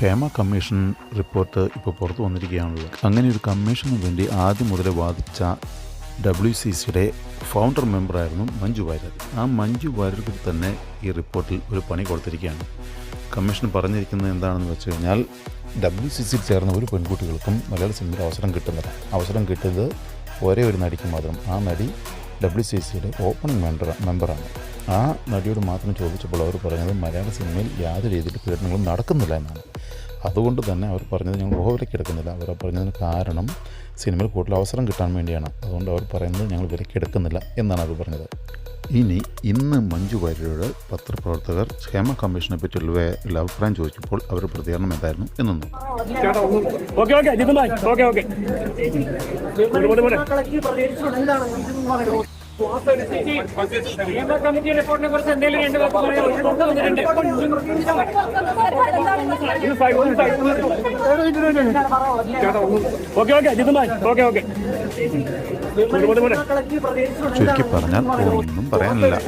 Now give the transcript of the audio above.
Hema commission report ഇപ്പോൾ പുറത്തു വന്നിരിക്കുകയാണല്ലോ. അങ്ങനെ ഒരു കമ്മീഷന് വേണ്ടി ആദ്യം മുതലേ വാദിച്ച ഡബ്ല്യു സി സിയുടെ ഫൗണ്ടർ മെമ്പറായിരുന്നു മഞ്ജു വാര്യർ. ആ മഞ്ജു വാര്യർക്ക് തന്നെ ഈ റിപ്പോർട്ടിൽ ഒരു പണി കൊടുത്തിരിക്കുകയാണ്. കമ്മീഷൻ പറഞ്ഞിരിക്കുന്നത് എന്താണെന്ന് വെച്ച് കഴിഞ്ഞാൽ ഡബ്ല്യു സി സിയിൽ ചേർന്ന ഒരു പെൺകുട്ടികൾക്കും മലയാള സിനിമയിൽ അവസരം കിട്ടുന്നില്ല അവസരം കിട്ടുന്നത് ഒരേ ഒരു നടിക്ക് മാത്രം. ആ നടി ഡബ്ല്യു സി സിയുടെ ഓപ്പണിംഗ് മെമ്പർ മെമ്പറാണ് ആ നടിയോട് മാത്രം ചോദിച്ചപ്പോൾ അവർ പറഞ്ഞത് മലയാള സിനിമയിൽ യാതൊരു രീതിയിൽ പീഡനങ്ങളും നടക്കുന്നില്ല എന്നാണ്. അതുകൊണ്ട് തന്നെ അവർ പറഞ്ഞത് ഞങ്ങൾ വിലയ്ക്ക് എടുക്കുന്നില്ല. അവർ പറഞ്ഞതിന് കാരണം സിനിമയിൽ കൂടുതൽ അവസരം കിട്ടാൻ വേണ്ടിയാണ്. അതുകൊണ്ട് അവർ പറയുന്നത് ഞങ്ങൾ വിലയ്ക്ക് എടുക്കുന്നില്ല എന്നാണ് അവർ പറഞ്ഞത്. ഇനി ഇന്ന് മഞ്ജു വാര്യരോട് പത്രപ്രവർത്തകർ ക്ഷേമ കമ്മീഷനെ പറ്റിയുള്ള ഉള്ള അഭിപ്രായം ചോദിച്ചപ്പോൾ അവരുടെ പ്രതികരണം എന്തായിരുന്നു എന്നൊന്നും ഓക്കെ ഓക്കെ ജിതുമായി ഓക്കെ ഓക്കെ. കമ്മിറ്റി റിപ്പോർട്ടിനെ കുറിച്ച് എന്തെങ്കിലും രണ്ട് വാക്ക് പറയാമോ? ഇവിടെ ചുരുക്കി പറഞ്ഞാൽ ഒന്നും പറയാനില്ല.